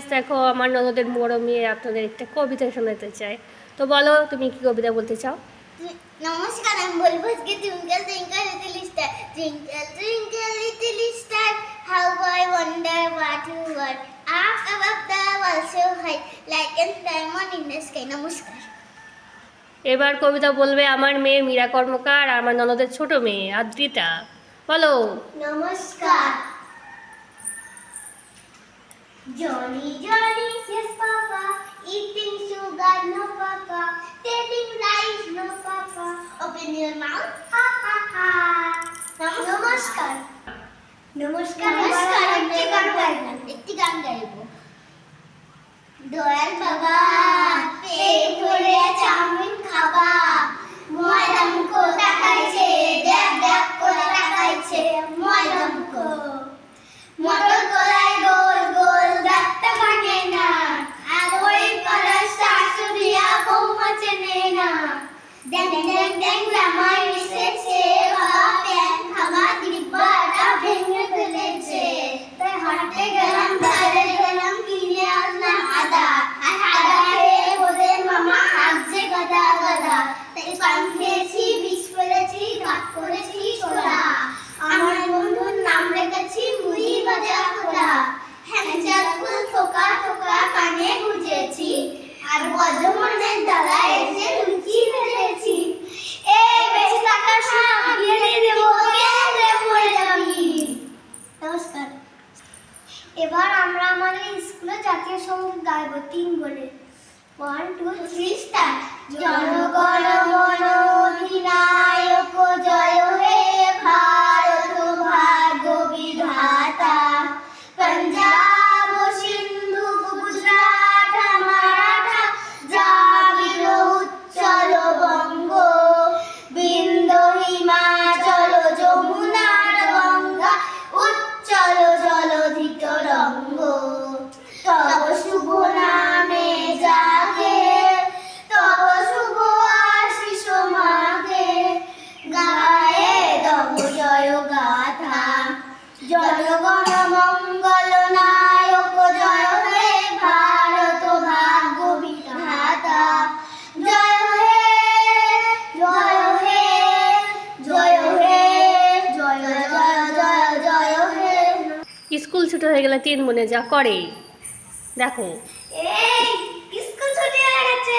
Guys দেখো আমার ননদের মেয়ে আপনাদের একটা কবিতা শোনাতে চাই তো বলো তুমি কি কবিতা বলতে চাও? নমস্কার আমি বলব আজকে twinkle twinkle little star twinkle twinkle little star how I wonder what you are up above the world so high like a diamond in the sky. নমস্কার। এবার কবিতা বলবে আমার মেয়ে মীরা কর্মকার আর আমার ননদের ছোট মেয়ে আদ্রিতা। বলো। নমস্কার। Johnny, Johnny, yes, Papa. Eating sugar, no, Papa. Telling lies, no, Papa. Open your mouth, ha, ha, ha. নমস্কার নমস্কার নমস্কার একটি গান গাইব একটি গান গাইব দয়াল বাবা Dem dem dem ramayı seçe Bapen kama dibbara bengü kılece Tay harpe garam dare garam kine azna ada Ada he boze mama azze gada gada Tay panke এবার আমরা আমাদের স্কুলে জাতীয় সংগীত গাইব তিন বলে। ওয়ান টু থ্রি স্টার্ট জনগণ ছুটি হয়ে গেলে তিন বোনে যা করে। দেখো। এই স্কুল ছুটি হয়ে গেছে।